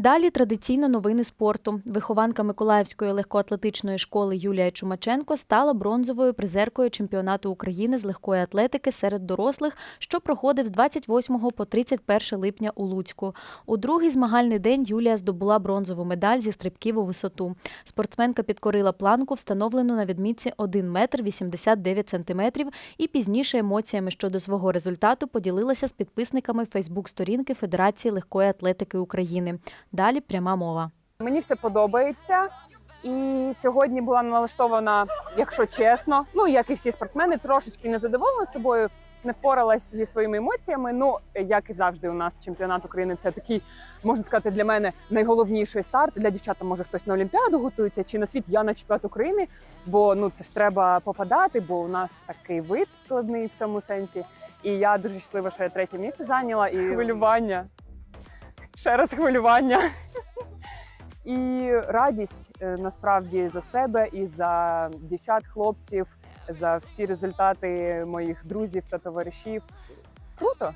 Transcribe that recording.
Далі традиційно новини спорту. Вихованка Миколаївської легкоатлетичної школи Юлія Чумаченко стала бронзовою призеркою чемпіонату України з легкої атлетики серед дорослих, що проходив з 28 по 31 липня у Луцьку. У другий змагальний день Юлія здобула бронзову медаль зі стрибків у висоту. Спортсменка підкорила планку, встановлену на відмітці 1 метр 89 сантиметрів, і пізніше емоціями щодо свого результату поділилася з підписниками Фейсбук-сторінки Федерації легкої атлетики України. Далі пряма мова. Мені все подобається. І сьогодні була налаштована, якщо чесно, ну як і всі спортсмени, трошечки незадоволена собою, не впоралась зі своїми емоціями. Ну як і завжди, у нас чемпіонат України це такий, можна сказати, для мене найголовніший старт. Для дівчат може хтось на Олімпіаду готується чи на світ я на чемпіонат України. Бо ну це ж треба попадати, бо у нас такий вид складний в цьому сенсі. І я дуже щаслива, що я третє місце зайняла і хвилювання. Ще раз хвилювання. І радість е, насправді за себе і за дівчат, хлопців, за всі результати моїх друзів та товаришів. Круто!